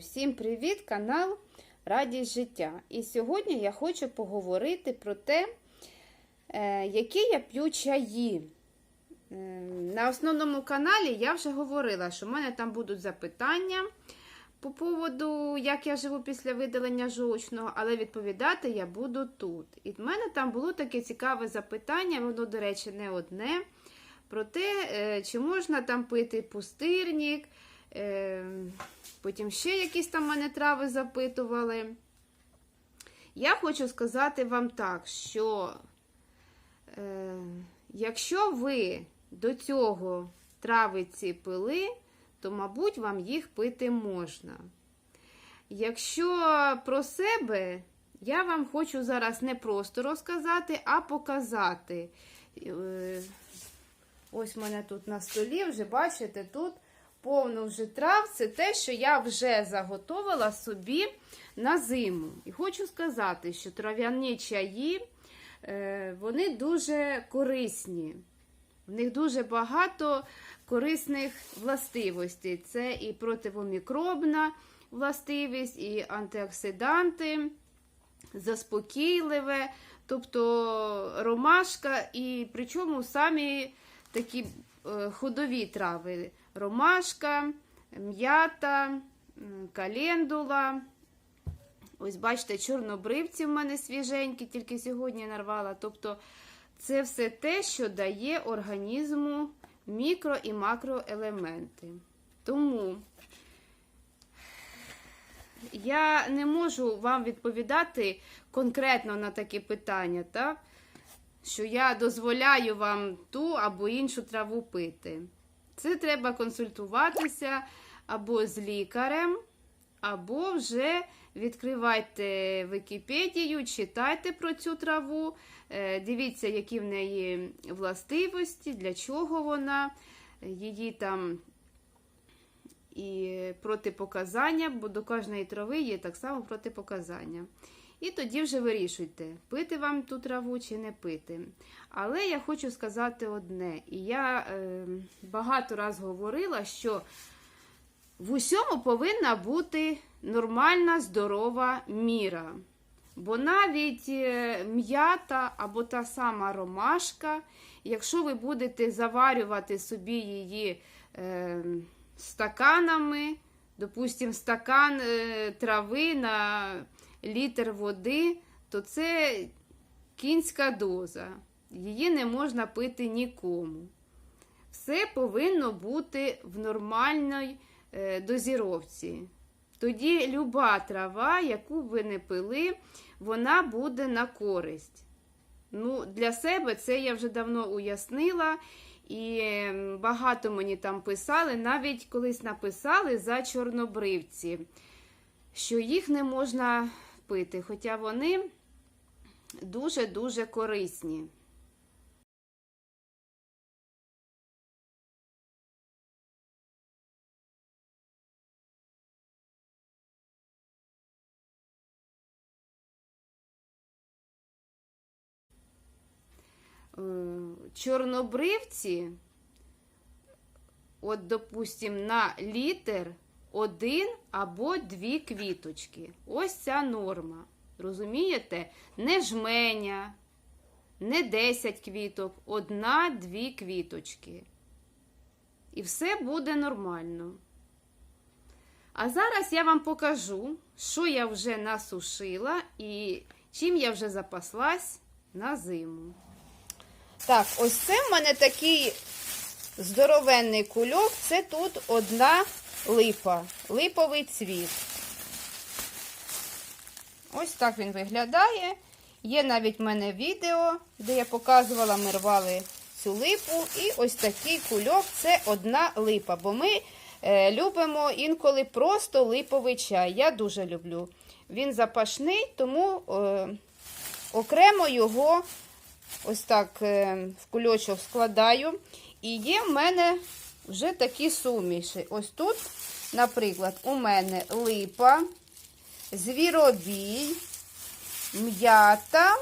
Всім привіт! Канал Радість життя. І сьогодні я хочу поговорити про те, е, які я п'ю чаї. Е, На основному каналі я вже говорила, що в мене там будуть запитання по поводу, як я живу після видалення жовчного, але відповідати я буду тут. І в мене там було таке цікаве запитання, воно, до речі, не одне. Про те, е, чи можна там пити пустирник, потім ще якісь там мене трави запитували. Я хочу сказати вам так, що е, якщо ви до цього травиці пили, то, мабуть, вам їх пити можна. Якщо про себе, я вам хочу зараз не просто розказати, а показати. Е, Ось в мене тут на столі, вже бачите, тут повно вже трав. Це те, що я вже заготовила собі на зиму. І хочу сказати, що трав'яні чаї, е, вони дуже корисні. В них дуже багато корисних властивостей. Це і противомікробна властивість, і антиоксиданти, заспокійливе, тобто ромашка, і причому самі такі е, ходові трави: ромашка, м'ята, календула. Ось, бачите, чорнобривці в мене свіженькі, тільки сьогодні нарвала. Тобто, це все те, що дає організму мікро і макроелементи. Тому я не можу вам відповідати конкретно на такі питання, так? що я дозволяю вам ту або іншу траву пити. Це треба консультуватися або з лікарем, або вже відкривайте Вікіпедію, читайте про цю траву, е, дивіться, які в неї властивості, для чого вона, її там і протипоказання, бо до кожної трави є так само протипоказання. І тоді вже вирішуйте, пити вам ту траву чи не пити. Але я хочу сказати одне, і я е, багато раз говорила, що в усьому повинна бути нормальна, здорова міра. Бо навіть е, м'ята або та сама ромашка, якщо ви будете заварювати собі її е, стаканами, допустимо, стакан е, трави на літр води, то це кінська доза. Її не можна пити нікому. Все повинно бути в нормальній е, дозіровці. Тоді люба трава, яку ви не пили, вона буде на користь. Ну, Для себе це я вже давно уяснила. І багато мені там писали, навіть колись написали за чорнобривці, що їх не можна пити, хоча вони дуже-дуже корисні. Е, Чорнобривці, от, допустим, на літр один або дві квіточки. Ось ця норма. Розумієте? Не жменя, не 10 квіток, одна-дві квіточки. І все буде нормально. А зараз я вам покажу, що я вже насушила і чим я вже запаслась на зиму. Так, ось це в мене такий здоровенний кульок. Це тут одна липа, липовий цвіт. Ось так він виглядає. Є навіть в мене відео, де я показувала, ми рвали цю липу. І ось такий кульок це одна липа. Бо ми е, любимо інколи просто липовий чай. Я дуже люблю. Він запашний, тому е, окремо його ось так е, в кульочок складаю. І є в мене вже такі суміші. Ось тут, наприклад, у мене липа, звіробій, м'ята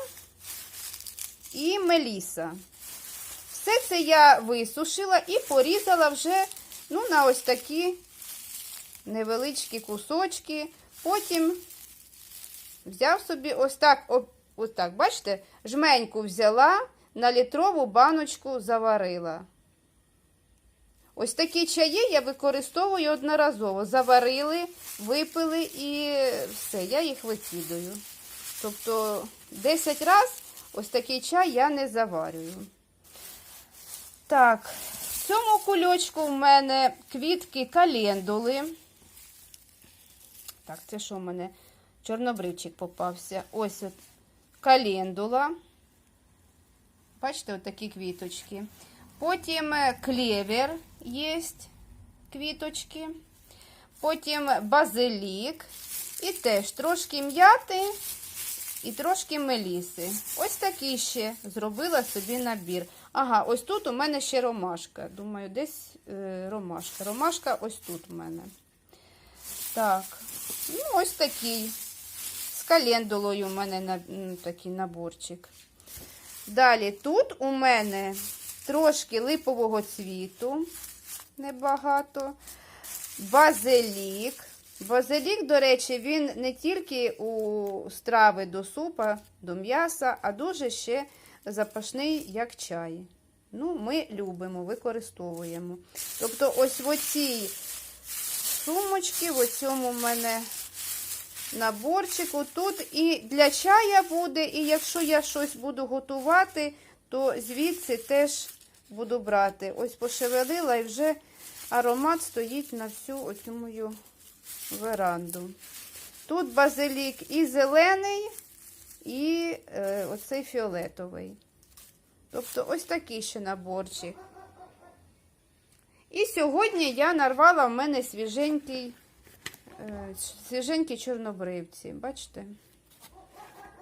і меліса. Все це я висушила і порізала вже ну, на ось такі невеличкі кусочки. Потім взяв собі ось так, ось так, бачите, жменьку взяла, на літрову баночку заварила. Ось такі чаї я використовую одноразово. Заварили, випили і все, я їх викидаю. Тобто 10 разів ось такий чай я не заварюю. Так, в цьому кульочку в мене квітки календули. Так, це що в мене? Чорнобривчик попався. Ось от календула. Бачите, от такі квіточки. Потім е, клевер є квіточки. Потім базилік. І теж трошки м'яти і трошки меліси. Ось такий ще зробила собі набір. Ага, ось тут у мене ще ромашка. Думаю, десь е, ромашка. Ромашка ось тут у мене. Так, ну ось такий. З календулою у мене такий наборчик. Далі тут у мене трошки липового цвіту, небагато. Базилік. Базилік, до речі, він не тільки у страви до супа, до м'яса, а дуже ще запашний, як чай. Ну, ми любимо, використовуємо. Тобто, ось в оцій сумочці, в цьому в мене наборчику. Тут і для чая буде, і якщо я щось буду готувати, то звідси теж буду брати. Ось пошевелила і вже аромат стоїть на всю оцю мою веранду. Тут базилік і зелений, і е, оцей фіолетовий. Тобто ось такий ще наборчик. І сьогодні я нарвала в мене свіженький, е, свіженькі чорнобривці. Бачите?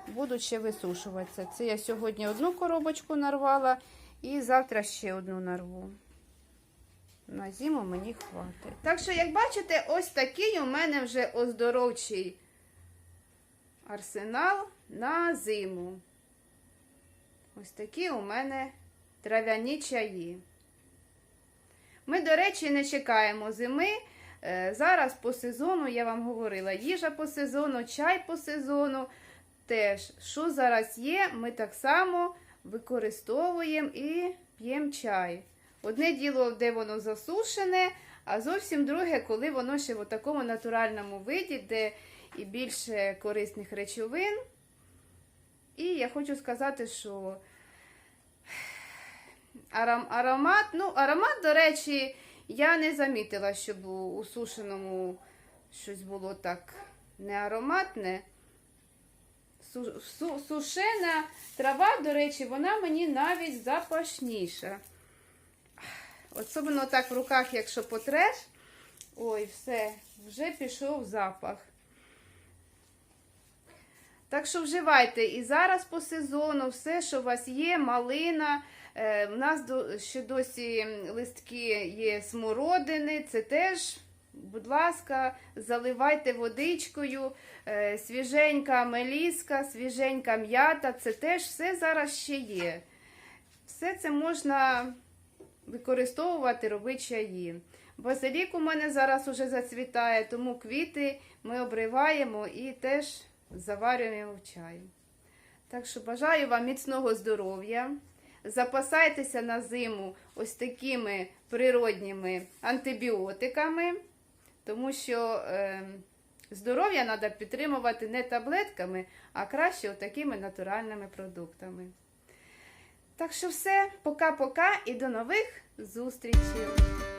Будуть ще висушуватися. Це я сьогодні одну коробочку нарвала і завтра ще одну нарву. На зиму мені хватить. Так що, як бачите, ось такий у мене вже оздоровчий арсенал на зиму. Ось такі у мене трав'яні чаї. Ми, до речі, не чекаємо зими. Е, Зараз по сезону, я вам говорила, їжа по сезону, чай по сезону. Теж, що зараз є, ми так само використовуємо і п'ємо чай. Одне діло, де воно засушене, а зовсім друге, коли воно ще в такому натуральному виді, де і більше корисних речовин. І я хочу сказати, що аром- аромат, ну, аромат, до речі, я не замітила, щоб у сушеному щось було так не ароматне. Су, су, сушена трава, до речі, вона мені навіть запашніша. Особливо так в руках, якщо потреш, ой, все, вже пішов запах. Так що вживайте і зараз по сезону все, що у вас є, малина. Е, У нас до, ще досі листки є смородини. Це теж, будь ласка, заливайте водичкою. Е, Свіженька меліска, свіженька м'ята. Це теж все зараз ще є. Все це можна використовувати, робити чаї. Базилік у мене зараз уже зацвітає, тому квіти ми обриваємо і теж заварюємо в чай. Так що бажаю вам міцного здоров'я. Запасайтеся на зиму ось такими природніми антибіотиками, тому що е, здоров'я треба підтримувати не таблетками, а краще такими натуральними продуктами. Так що все, пока-пока і до нових зустрічей!